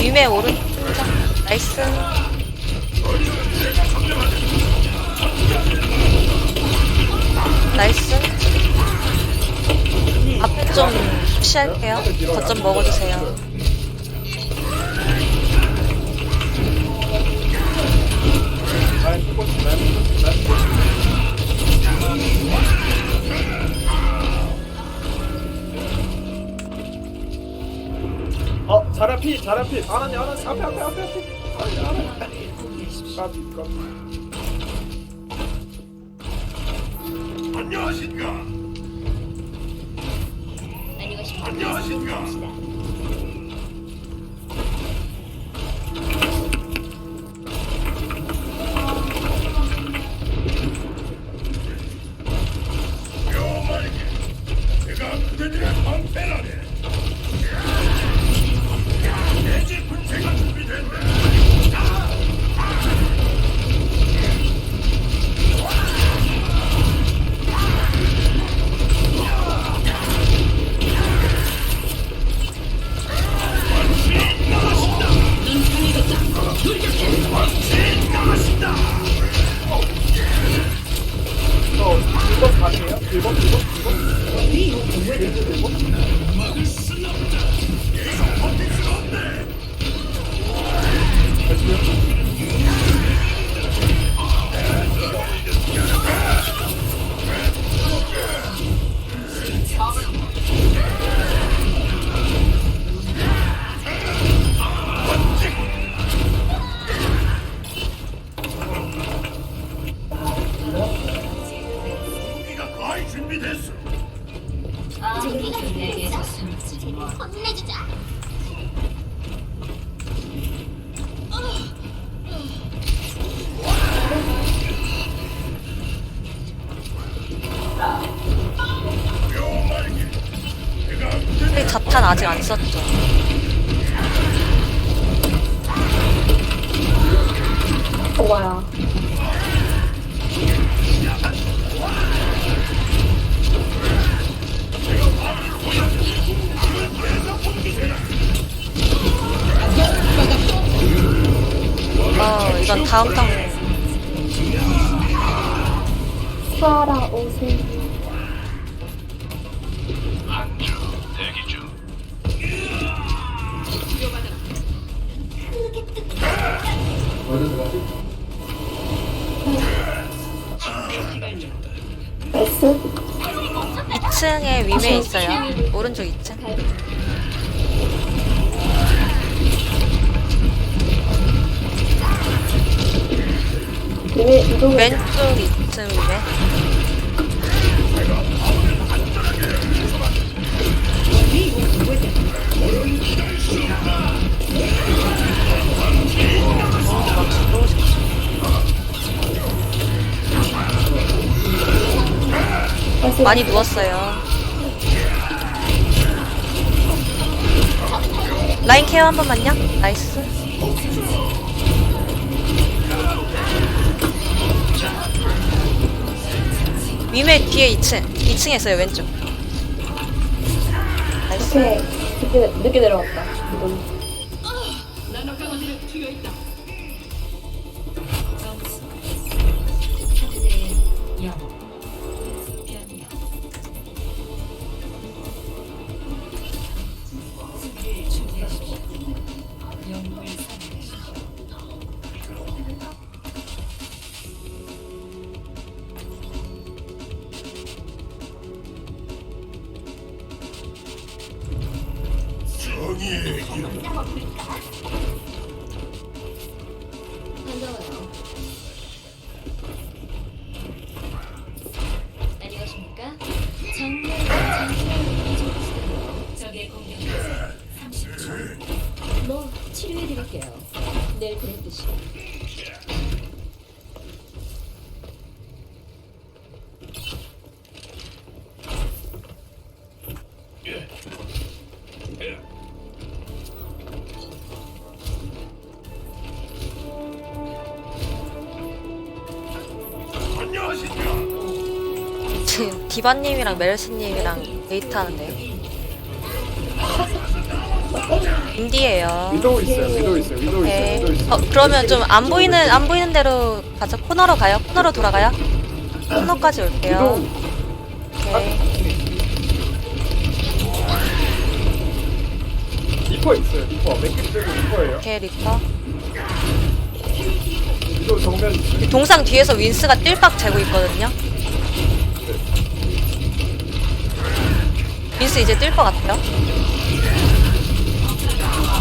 위메 오른. 나이스. 나이스. 앞에 좀 푸시할게요 거점 먹어주세요 어, 자라피, 자라피, 아나니, 아나니, 앞에, 앞에, 앞에, 앞에, 아나니, 아나니. 까비, 까비. 안녕하신가? 안녕하신가? 묘 1번 가능해요? 1번, 1번, 1번? 우리가 아직 안 썼죠 좋아요. 어 이건 다음 턴 살아오세요. 2층에 위메 있어요? 오른쪽 2층 왜 이동을 왼쪽 2층 위메 다시 많이 누웠어요 라인 케어 한 번만요. 나이스. 위메 뒤에 2층. 2층에 있어요 왼쪽. 나이스 이렇게 늦게, 늦게 내려왔다. 지금 디바님이랑 멜스님이랑 데이트 하는데요. 인디예요. 위도우 있어요. 위도우 있어요. 위도우 있어요. 오케이. 위도우 있어요. 어, 그러면 좀 안 보이는 안 보이는 대로 가서 코너로 가요. 코너로 돌아가요. 코너까지 위도우 올게요. 오케이. 리퍼 있어요. 리퍼. 맥기 빼고 리퍼예요. 오케이 리퍼. 위도우 정면 있어요. 동상 뒤에서 윈스가 띨박 재고 있거든요. 윈스 이제 뛸것 같아요.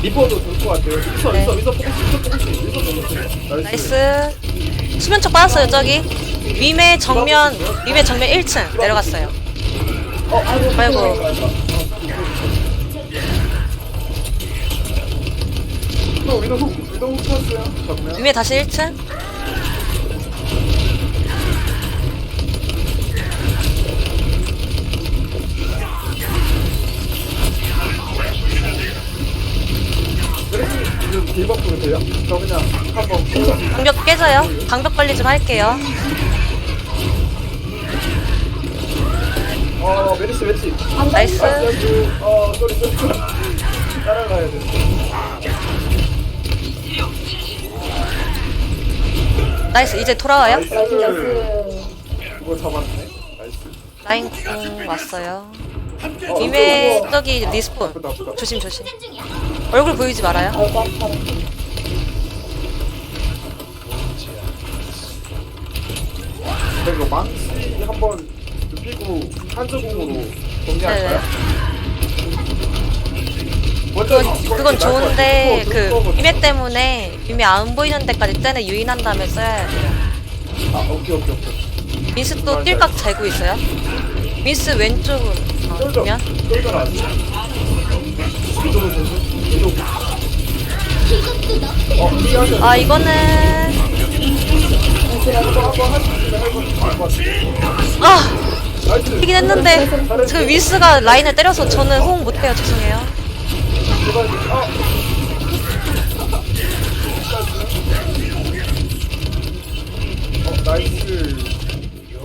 리퍼도 좋을 것 같아요. 위서 네. 위서 위서 포커스 위서 포커스 위서 포커스. 나이스. 나이스. 수면척 빠졌어요 저기. 위메 정면 위메 정면 1층 내려갔어요. 어 아이고 아이고. 쳤어요. 정면. 위메 다시 1층. 이거 딜버프로 돼요? 저 그냥 한번 방벽 깨져요. 방벽 관리 좀 할게요. 어 메리시 메리시 나이스. 나이스 어 쏘리 쏘리 따라가야 돼 나이스 이제 돌아와요. 나이스. 이거 잡았네 나이스 라인 공 왔어요. 어, 위메 이거, 이거. 저기 리스폰. 아프다 아프다 조심 조심. 얼굴 보이지 말아요. 이거 망치 한번 눕히고 한조공으로 정리할까요? 먼저 그건, 그건 좋은데 그 위메 때문에 위메 안 보이는 데까지 쟤네 유인한 다음에 써야 돼요. 아 오케이 오케이 오케이 민스 또 띨깍 재고 있어요. 민스 왼쪽으로 어, 보면 위 아 이거는 아 이긴 했는데 지금 윈스가 라인을 때려서 저는 호응 못해요 죄송해요. 나이스.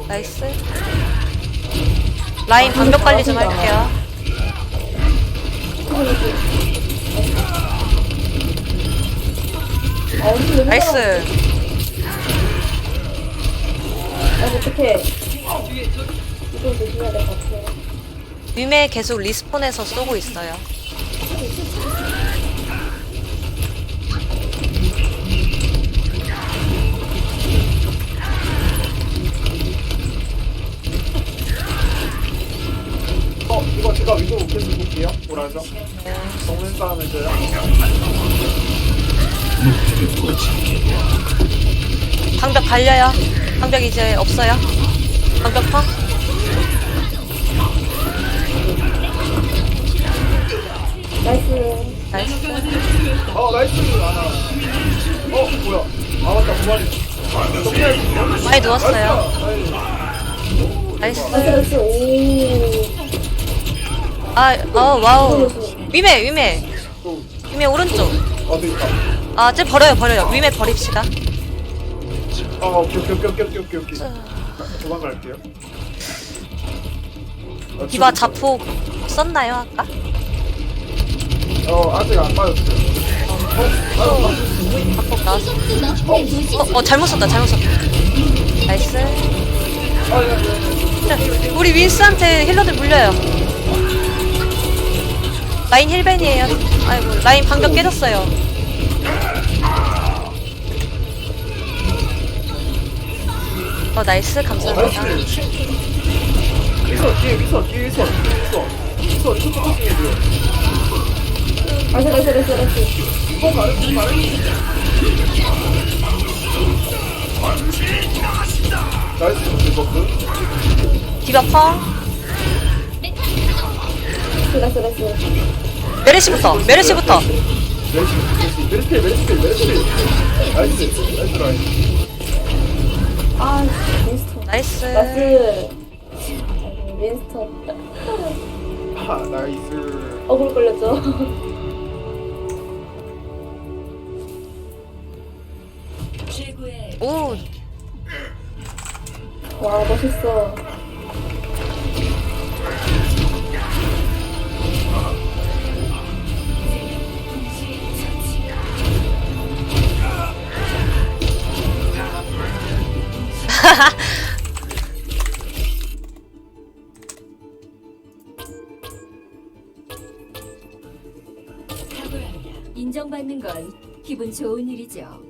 나이스. 라인 방벽 관리 좀 할게요. 나이스. 아 어떡해. 위메 계속 리스폰해서 쏘고 있어요. 어, 이거 제가 위도 계속 볼게요. 뭐라죠? 정면 싸움 해줘요. 방벽 갈려요. 방벽 이제 없어요. 방벽 펑. 나이스. 나이스. 어, 나이스. 어, 뭐야. 아, 맞다. 있어요? 많이 누웠어요. 나이스. 나이스. 아, 어, 와우. 위메, 위메. 또, 위메 오른쪽. 어, 돼 있다. 아, 쟤 버려요, 버려요. 위메 버립시다. 어, 오케이, 오케이, 오케이, 오케이, 오케이, 오케이. 아, 도망갈게요. 어, 디바 지금- 자폭 썼나요, 아까? 어, 아직 안 빠졌어요. 어, 아, 자폭 나왔어. 어, 어, 잘못 썼다, 잘못 썼다. 나이스. 아, 야, 야, 야. 자, 우리 윈스한테 힐러들 물려요. 라인 힐벤이에요. 아이고, 라인 방벽 깨졌어요. 어, 나이스. 감사합니다. 나이스. 위서, 뒤에 위서, 뒤에 위서. 위서, 위서 똑같이 해줘요. 나이스 나이스 나이스 나이스. 어, 가르쳐, 가르쳐. 나이스, 딜버프. 디바 펑. 나이스 나이스. 메르시부터, 메르시부터. 메르시, 메르시, 메르시, 메르시, 메르시. 나이스, 나이스 라인. 아 윈스턴. 나이스. 나이스. 아이고, 윈스턴. 아, 나이스. 어글 걸렸죠? 최고의 오와 멋있어. 기분 좋은 일이죠.